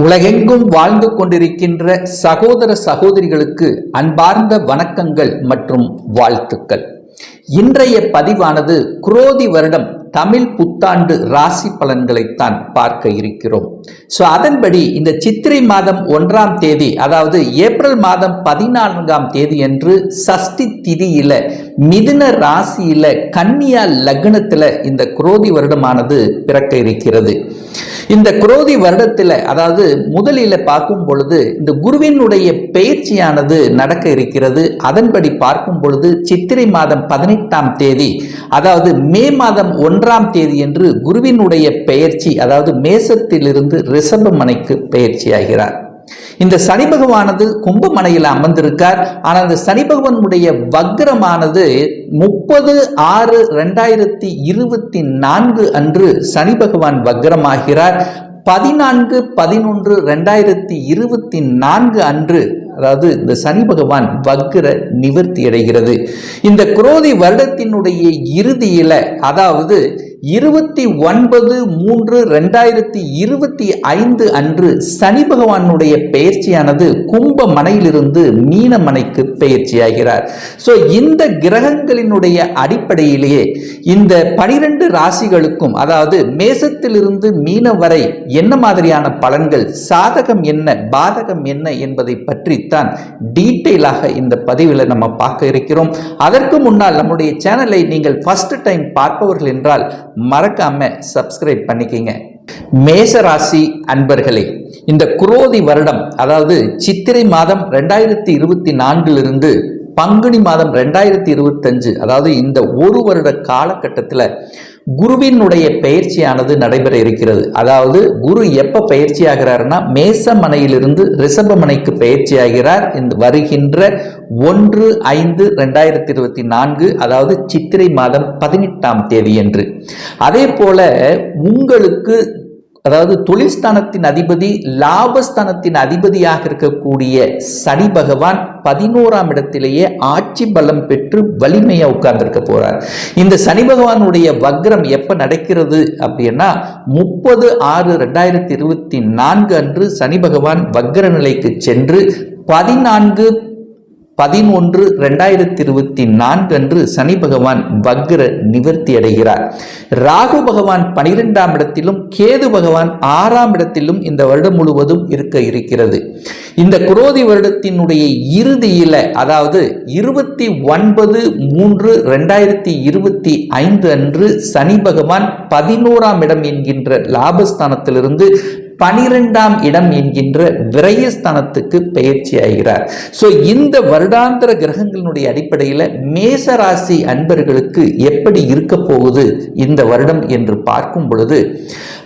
உலகெங்கும் வாழ்ந்து கொண்டிருக்கின்ற சகோதர சகோதரிகளுக்கு அன்பார்ந்த வணக்கங்கள் மற்றும் வாழ்த்துக்கள். இன்றைய பதிவானது குரோதி வருடம் தமிழ் புத்தாண்டு ராசி பலன்களைத்தான் பார்க்க இருக்கிறோம். ஸோ அதன்படி இந்த சித்திரை மாதம் ஒன்றாம் தேதி அதாவது ஏப்ரல் மாதம் பதினான்காம் தேதி என்று சஷ்டி திதியில மிதுன ராசியில கன்னியா லக்னத்துல இந்த குரோதி வருடமானது பிறக்க இருக்கிறது. இந்த குரோதி வருடத்துல அதாவது முதலில் பார்க்கும் பொழுது இந்த குருவினுடைய பயிற்சியானது நடக்க இருக்கிறது. அதன்படி பார்க்கும் பொழுது சித்திரை மாதம் பதினெட்டாம் தேதி அதாவது மே மாதம் ஒன்றாம் தேதி என்று குருவினுடைய பெயர்ச்சி அதாவது மேசத்திலிருந்து ரிஷபமனைக்கு பெயர்ச்சியாகிறார். இந்த சனி பகவானது கும்பமனையில் அமர்ந்திருக்கார். ஆனால் அந்த சனி பகவானுடைய வக்ரமானது முப்பது ஆறு ரெண்டாயிரத்தி இருபத்தி நான்கு அன்று சனி பகவான் வக்ரமாகிறார். பதினான்கு பதினொன்று ரெண்டாயிரத்தி இருபத்தி நான்கு அன்று அதாவது இந்த சனி பகவான் வக்ர நிவர்த்தி அடைகிறது. இந்த குரோதி வருடத்தினுடைய இறுதியில அதாவது இருபத்தி ஒன்பது மூன்று ரெண்டாயிரத்தி இருபத்தி ஐந்து அன்று சனி பகவானுடைய பெயர்ச்சியானது கும்ப மனையிலிருந்து மீன மனைக்கு பெயர்ச்சியாகிறார். ஸோ இந்த கிரகங்களினுடைய அடிப்படையிலேயே இந்த பனிரெண்டு ராசிகளுக்கும் அதாவது மேசத்திலிருந்து மீன வரை என்ன மாதிரியான பலன்கள் சாதகம் என்ன பாதகம் என்ன என்பதை பற்றித்தான் டீட்டெயிலாக இந்த பதிவில் நம்ம பார்க்க இருக்கிறோம். அதற்கு முன்னால் நம்முடைய சேனலை நீங்கள் ஃபர்ஸ்ட் டைம் பார்ப்பவர்கள் என்றால் மறக்காம சப்ஸ்கிரைப் பண்ணிக்கிங்க. மேசராசி அன்பர்களே இந்த குரோதி வருடம் அதாவது சித்திரை மாதம் ரெண்டாயிரத்தி இருபத்தி நான்கிலிருந்து பங்குனி மாதம் ரெண்டாயிரத்தி இருபத்தஞ்சு அதாவது இந்த ஒரு வருட காலகட்டத்தில் குருவினுடைய பயிற்சியானது நடைபெற இருக்கிறது. அதாவது குரு எப்போ பயிற்சி ஆகிறார்னா மேசமனையிலிருந்து ரிஷபமனைக்கு பயிற்சி ஆகிறார் இந்த வருகின்ற ஒன்று ஐந்து ரெண்டாயிரத்தி இருபத்தி நான்கு அதாவது சித்திரை மாதம் பதினெட்டாம் தேதி என்று அதே போல உங்களுக்கு அதாவது தொழில்ஸ்தானத்தின் அதிபதி லாபஸ்தானத்தின் அதிபதியாக இருக்கக்கூடிய சனி பகவான் பதினோராம் இடத்திலேயே ஆட்சி பலம் பெற்று வலிமையா உட்கார்ந்துருக்க போறார். இந்த சனி பகவானுடைய வக்ரம் எப்ப நடக்கிறது அப்படின்னா முப்பது ஆறு ரெண்டாயிரத்தி இருபத்தி நான்கு அன்று சனி பகவான் வக்ர நிலைக்கு சென்று பதினான்கு பதினொன்று ரெண்டாயிரத்தி இருபத்தி நான்கு அன்று சனி பகவான் வக்ர நிவர்த்தி அடைகிறார். ராகு பகவான் பனிரெண்டாம் இடத்திலும் கேது பகவான் ஆறாம் இடத்திலும் இந்த வருடம் முழுவதும் இருக்க இருக்கிறது. இந்த குரோதி வருடத்தினுடைய இறுதியில அதாவது இருபத்தி ஒன்பது மூன்று ரெண்டாயிரத்தி இருபத்தி ஐந்து அன்று சனி பகவான் பதினோராம் இடம் என்கின்ற லாபஸ்தானத்திலிருந்து பனிரெண்டாம் இடம் என்கின்ற விரயஸ்தானத்துக்கு பயிற்சி ஆகிறார் ஸோ இந்த வருடாந்திர கிரகங்களினுடைய அடிப்படையில் மேசராசி அன்பர்களுக்கு எப்படி இருக்க போகுது இந்த வருடம் என்று பார்க்கும் பொழுது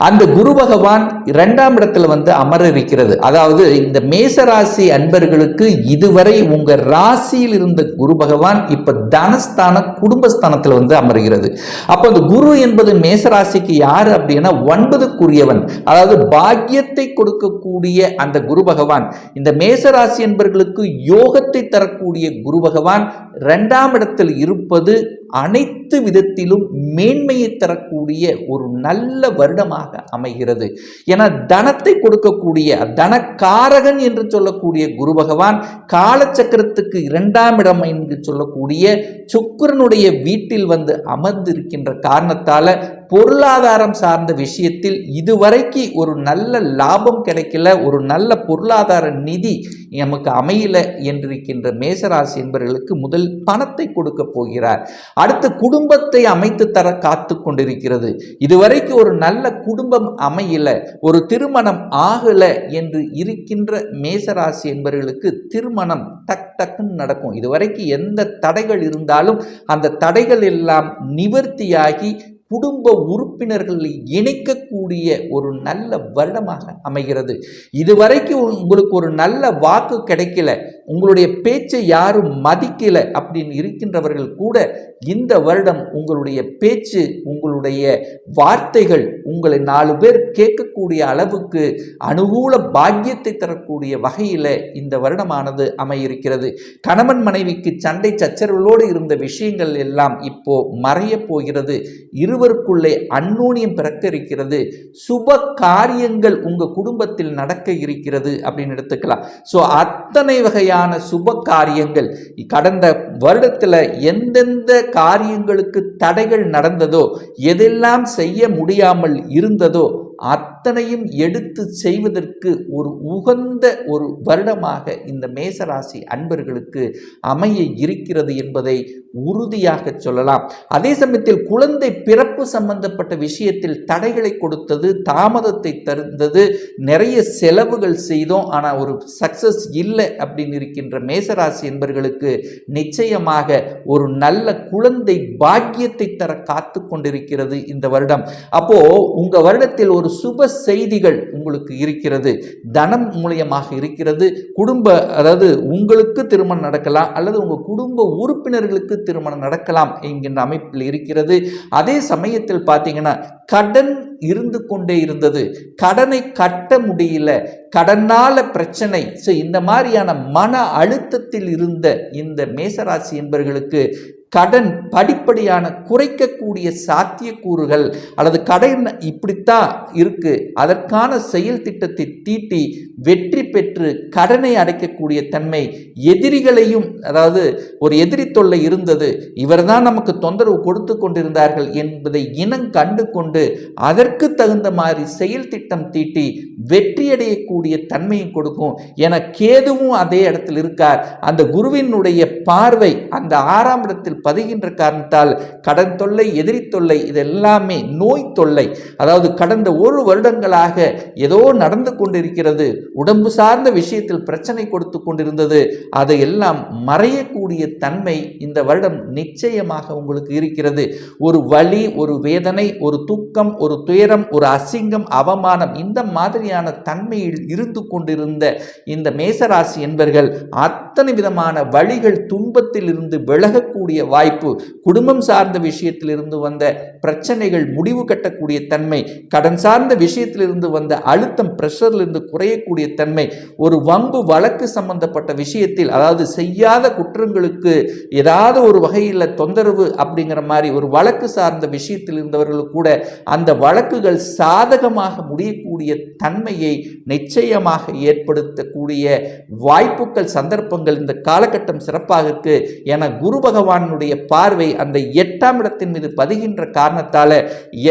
அந்த குரு பகவான் இரண்டாம் இடத்துல வந்து அமர இருக்கிறது அதாவது இந்த மேசராசி அன்பர்களுக்கு இதுவரை உங்க ராசியில் இருந்த குரு பகவான் இப்ப தனஸ்தான குடும்பஸ்தானத்தில் வந்து அமர்கிறது. அப்போ அந்த குரு என்பது மேசராசிக்கு யார் அப்படின்னா ஒன்பதுக்குரியவன். அதாவது பாக்கியத்தை கொடுக்கக்கூடிய அந்த குரு பகவான். இந்த மேசராசி என்பர்களுக்கு யோகத்தை தரக்கூடிய குரு பகவான் இரண்டாம் இடத்தில் இருப்பது அனைத்து விதத்திலும் மேன்மையை தரக்கூடிய ஒரு நல்ல வருடமாக அமைகிறது. என தனத்தை கொடுக்கக்கூடிய தனக்காரகன் என்று சொல்லக்கூடிய குரு பகவான் காலச்சக்கரத்துக்கு இரண்டாம் இடம் என்று சொல்லக்கூடிய சுக்கரனுடைய வீட்டில் வந்து அமர்ந்திருக்கின்ற காரணத்தால பொருளாதாரம் சார்ந்த விஷயத்தில் இதுவரைக்கு ஒரு நல்ல லாபம் கிடைக்கல ஒரு நல்ல பொருளாதார நிதி நமக்கு அமையல என்றிருக்கின்ற மேசராசி என்பவர்களுக்கு முதல் பணத்தை கொடுக்க போகிறார். அடுத்து குடும்பத்தை அமைத்து தர காத்து கொண்டிருக்கிறது. இதுவரைக்கு ஒரு நல்ல குடும்பம் அமையல ஒரு திருமணம் ஆகல என்று இருக்கின்ற மேசராசி என்பவர்களுக்கு திருமணம் டக் டக்குன்னு நடக்கும். இதுவரைக்கு எந்த தடைகள் இருந்தாலும் அந்த தடைகள் எல்லாம் நிவர்த்தியாகி குடும்ப உறுப்பினர்களை இணைக்கக்கூடிய ஒரு நல்ல வருடமாக அமைகிறது. இதுவரைக்கும் உங்களுக்கு ஒரு நல்ல வாக்கு கிடைக்கல. உங்களுடைய பேச்சை யாரும் மதிக்கலை அப்படின்னு இருக்கின்றவர்கள் கூட இந்த வருடம் உங்களுடைய பேச்சு உங்களுடைய வார்த்தைகள் உங்களை நாலு பேர் கேட்கக்கூடிய அளவுக்கு அனுகூல பாக்கியத்தை தரக்கூடிய வகையில் இந்த வருடமானது அமையிருக்கிறது. கணவன் மனைவிக்கு சண்டை சச்சரவுகளோடு இருந்த விஷயங்கள் எல்லாம் இப்போ மறைய போகிறது. இருவருக்குள்ளே அந்நூனியம் பிறக்க இருக்கிறது சுப காரியங்கள் உங்கள் குடும்பத்தில் நடக்க இருக்கிறது அப்படின்னு எடுத்துக்கலாம். ஸோ அத்தனை வகையான சுப காரியங்கள். கடந்த வருடத்துல எந்தெந்த காரியங்களுக்கு தடைகள் நடந்ததோ எதெல்லாம் செய்ய முடியாமல் இருந்ததோ அத்தனையும் எடுத்து செய்வதற்கு ஒரு உகந்த ஒரு வருடமாக இந்த மேசராசி அன்பர்களுக்கு அமைய இருக்கிறது என்பதை உறுதியாக சொல்லலாம். அதே சமயத்தில் குழந்தை பிறப்பு சம்பந்தப்பட்ட விஷயத்தில் தடைகளை கொடுத்தது தாமதத்தை தருந்தது நிறைய செலவுகள் செய்தோம் ஆனால் ஒரு சக்சஸ் இல்லை அப்படின்னு இருக்கின்ற மேசராசி என்பர்களுக்கு நிச்சயமாக ஒரு நல்ல குழந்தை பாக்கியத்தை தர காத்து கொண்டிருக்கிறது இந்த வருடம். அப்போ உங்க வருடத்தில் ஒரு சுப செய்திகள் உங்களுக்கு இருக்கிறது. தனம் மூலியமாக இருக்கிறது. குடும்ப அதாவது உங்களுக்கு திருமணம் நடக்கலாம் அல்லது உங்க குடும்ப உறுப்பினர்களுக்கு திருமணம் நடக்கலாம் என்கின்ற அமைப்பில் இருக்கிறது. அதே சமயத்தில் பார்த்தீங்கன்னா கடன் இருந்து கொண்டே இருந்தது. கடனை கட்ட முடியல. கடனால பிரச்சனை. ஸோ இந்த மாதிரியான மன அழுத்தத்தில் இருந்த இந்த மேசராசி என்பவர்களுக்கு கடன் படிப்படியான குறைக்கக்கூடிய சாத்தியக்கூறுகள் அல்லது கடன் இப்படித்தான் இருக்கு. அதற்கான செயல் திட்டத்தை தீட்டி வெற்றி பெற்று கடனை அடைக்கக்கூடிய தன்மை எதிரிகளையும் அதாவது ஒரு எதிரி தொல்லை இருந்தது. இவர்தான் நமக்கு தொந்தரவு கொடுத்து கொண்டிருந்தார்கள் என்பதை இனம் கண்டு கொண்டு அதற்கு தகுந்த மாதிரி செயல் திட்டம் தீட்டி வெற்றியடையக்கூடிய தன்மையும் கொடுக்கும் என கேதுவும் அதே இடத்தில் இருக்கார். அந்த குருவினுடைய பார்வை அந்த ஆறாம் இடத்தில் பதிகின்ற காரணத்தால் கடன் தொல்லை எதிரி தொல்லை இதெல்லாமே நோய் தொல்லை. அதாவது கடந்த ஒரு வருடங்களாக ஏதோ நடந்து கொண்டிருக்கிறது உடம்பு சார்ந்த விஷயத்தில் பிரச்சனை கொடுத்து கொண்டிருந்தது அதையெல்லாம் மறையக்கூடிய தன்மை இந்த வருடம் நிச்சயமாக உங்களுக்கு இருக்கிறது. ஒரு வலி ஒரு வேதனை ஒரு துக்கம் ஒரு துயரம் ஒரு அசிங்கம் அவமானம் இந்த மாதிரியான தன்மையில் இருந்து கொண்டிருந்த இந்த மேசராசி என்பர்கள் அத்தனை விதமான வழிகள் துன்பத்தில் இருந்து விலகக்கூடிய வாய்ப்பு குடும்பம் சார்ந்த விஷயத்திலிருந்து வந்த பிரச்சனைகள் முடிவு கட்டக்கூடிய தன்மை கடன் சார்ந்த விஷயத்திலிருந்து வந்த அழுத்தம் பிரஷர்ல இருந்து குறையக்கூடிய தன்மை ஒரு வம்பு வழக்கு சம்பந்தப்பட்ட விஷயத்தில் அதாவது செய்யாத குற்றங்களுக்கு ஏதாவது ஒரு வகையில் தொந்தரவு அப்படிங்கிற மாதிரி ஒரு வழக்கு சார்ந்த விஷயத்தில் இருந்தவர்கள் கூட அந்த வழக்குகள் சாதகமாக முடியக்கூடிய தன்மையை நிச்சயமாக ஏற்படுத்தக்கூடிய வாய்ப்புகள் சந்தர்ப்பங்கள் இந்த காலகட்டம் சிறப்பாக இருக்கு என குரு பகவானுடைய பார்வை அந்த எட்டாம் இடத்தின் மீது பதிகின்ற காரணத்தால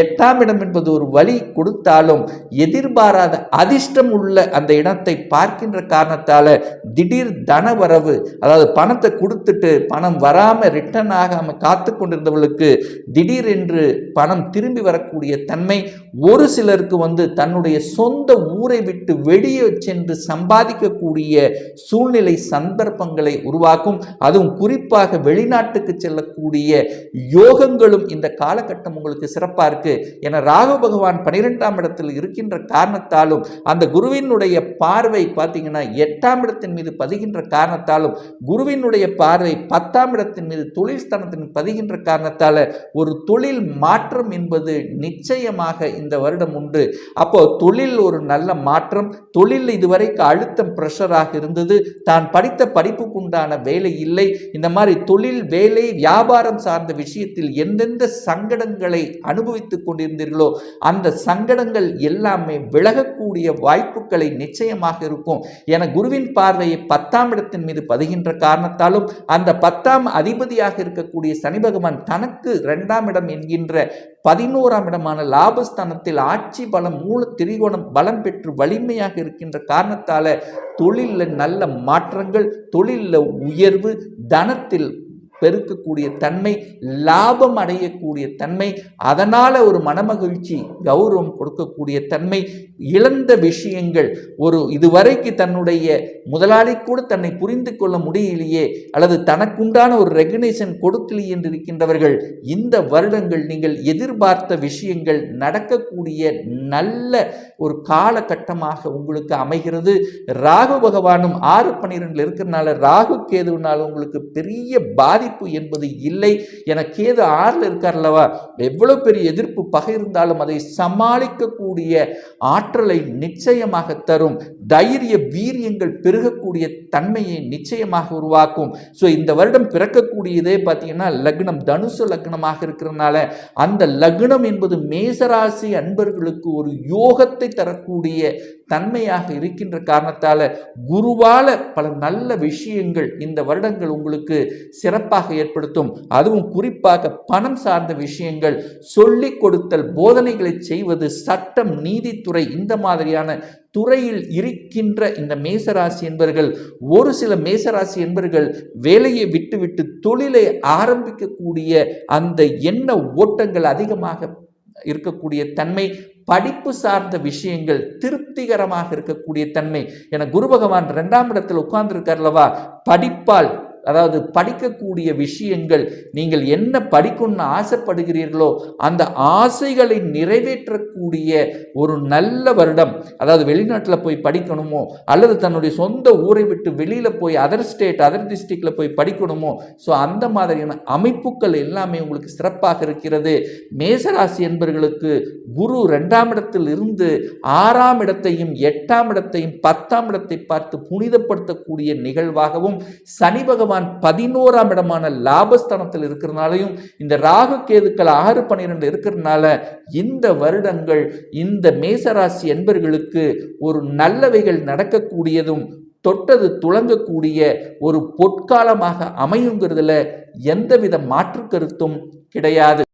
எட்டாம் இடம் என்பது ஒரு வழி கொடுத்தாலும் எதிர்பாராத அதிர்ஷ்டம் உள்ள அந்த இடத்தை பார்க்கின்ற காரணத்தால திடீர் தனவரவு அதாவது பணத்தை கொடுத்துட்டு பணம் வராம ரிட்டர்ன் ஆகாம காத்து கொண்டிருந்தவர்களுக்கு திடீர் என்று பணம் திரும்பி வரக்கூடிய தன்மை ஒரு சிலருக்கு வந்து தன்னுடைய சொந்த ஊரை விட்டு வெளியே சென்று சம்பாதிக்கக்கூடிய சூழ்நிலை சந்தர்ப்பங்களை உருவாக்கும். அதுவும் குறிப்பாக வெளிநாட்டுக்கு செல்லக்கூடிய யோகங்களும் இந்த காலகட்டம் உங்களுக்கு சிறப்பாக இருக்கு. என ராகு பகவான் பனிரெண்டாம் இடத்தில் இருக்கின்ற காரணத்தாலும் அந்த குருவினுடைய பார்வை பார்த்தீங்கன்னா எட்டாம் இடத்தின் மீது பதிகின்ற காரணத்தாலும் குருவினுடைய பார்வை பத்தாம் இடத்தின் மீது தொழில் ஸ்தானத்தின் பதிகின்ற காரணத்தால ஒரு தொழில் மாற்றம் என்பது நிச்சயமாக இந்த வருடம் உண்டு. அப்போ தொழில் ஒரு நல்ல மாற்றம் தொழில் இதுவரைக்கும் அழுத்தம் ப்ரெஷராக இருந்தது. தான் படித்த படிப்புக்குண்டான வேலை இல்லை. இந்த மாதிரி தொழில் வேலை வியாபாரம் சார்ந்த விஷயத்தில் எந்தெந்த சங்கடங்களை அனுபவித்துக் கொண்டிருந்தீர்களோ அந்த சங்கடங்கள் எல்லாமே விலகக்கூடிய வாய்ப்புகளை நிச்சயமாக இருக்கும். என குருவின் பார்வையை பத்தாம் இடத்தின் மீது பதிகின்ற காரணத்தாலும் அந்த பத்தாம் அதிபதியாக இருக்கக்கூடிய சனி பகவான் தனக்கு இரண்டாம் இடம் என்கின்ற பதினோராம் இடமான லாபஸ்தானத்தில் ஆட்சி பலம் மூல திரிகோணம் பலம் பெற்று வலிமையாக இருக்கின்ற காரணத்தால தொழிலில் நல்ல மாற்றங்கள் தொழிலில் உயர்வு தனத்தில் பெருக்கக்கூடிய தன்மை லாபம் அடையக்கூடிய தன்மை அதனால் ஒரு மனமகிழ்ச்சி கௌரவம் கொடுக்கக்கூடிய தன்மை இழந்த விஷயங்கள் ஒரு இதுவரைக்கு தன்னுடைய முதலாளி கூட தன்னை புரிந்து கொள்ள முடியலையே அல்லது தனக்குண்டான ஒரு ரெகனேஷன் கொடுக்கலையே என்று இருக்கின்றவர்கள் இந்த வருடங்கள் நீங்கள் எதிர்பார்த்த விஷயங்கள் நடக்கக்கூடிய நல்ல ஒரு காலகட்டமாக உங்களுக்கு அமைகிறது. ராகு பகவானும் ஆறு பன்னிரெண்டில் இருக்கிறனால ராகு கேதுவினால் உங்களுக்கு பெரிய பாதிப்பு வாய்ப்பு என்பது இல்லை. என கேது ஆறில் இருக்கார் அல்லவா எவ்வளவு பெரிய எதிர்ப்பு பகை இருந்தாலும் அதை சமாளிக்கக்கூடிய ஆற்றலை நிச்சயமாக தரும். தைரிய வீரியங்கள் பெருகக்கூடிய தன்மையை நிச்சயமாக உருவாக்கும். ஸோ இந்த வருடம் பிறக்கக்கூடியதே பார்த்தீங்கன்னா லக்னம் தனுசு லக்னமாக இருக்கிறதுனால அந்த லக்னம் என்பது மேசராசி அன்பர்களுக்கு ஒரு யோகத்தை தரக்கூடிய தன்மையாக இருக்கின்ற காரணத்தால் குருவால பல நல்ல விஷயங்கள் இந்த வருடங்கள் உங்களுக்கு சிறப்பாக ஏற்படுத்தும். அதுவும் குறிப்பாக பணம் சார்ந்த விஷயங்கள் சொல்லிக் கொடுத்தல் போதனைகளை செய்வது சட்டம் நீதித்துறை இந்த மாதிரியான துறையில் இருக்கின்ற இந்த மேசராசி என்பர்கள் ஒரு சில மேசராசி என்பர்கள் வேலையை விட்டுவிட்டு தொழிலை ஆரம்பிக்கக்கூடிய அந்த எண்ண ஓட்டங்கள் அதிகமாக இருக்கக்கூடிய தன்மை படிப்பு சார்ந்த விஷயங்கள் திருப்திகரமாக இருக்கக்கூடிய தன்மை. என குரு பகவான் இரண்டாம் இடத்தில் உட்கார்ந்துருக்கார்லவா படிப்பால் அதாவது படிக்கக்கூடிய விஷயங்கள் நீங்கள் என்ன படிக்கணும்னு ஆசைப்படுகிறீர்களோ அந்த ஆசைகளை நிறைவேற்றக்கூடிய ஒரு நல்ல வருடம். அதாவது வெளிநாட்டில் போய் படிக்கணுமோ அல்லது தன்னுடைய சொந்த ஊரை விட்டு வெளியில் போய் அதர் ஸ்டேட் அதர் டிஸ்ட்ரிக்டில் போய் படிக்கணுமோ ஸோ அந்த மாதிரியான அமைப்புகள் எல்லாமே உங்களுக்கு சிறப்பாக இருக்கிறது. மேசராசி என்பவர்களுக்கு குரு ரெண்டாம் இடத்தில் இருந்து ஆறாம் இடத்தையும் எட்டாம் இடத்தையும் பத்தாம் இடத்தை பார்த்து புனிதப்படுத்தக்கூடிய நிகழ்வாகவும் சனி பகவான் பதினோராம் இடமான லாபஸ்தானத்தில் இருக்கிறனாலையும் இந்த ராகு கேதுக்கள் ஆறு பன்னிரெண்டு இருக்கிறதுனால இந்த வருடங்கள் இந்த மேசராசி என்பர்களுக்கு ஒரு நல்லவைகள் நடக்கக்கூடியதும் தொட்டது துளங்கக்கூடிய ஒரு பொற்காலமாக அமையுங்கிறதுல எந்தவித மாற்று கருத்தும் கிடையாது.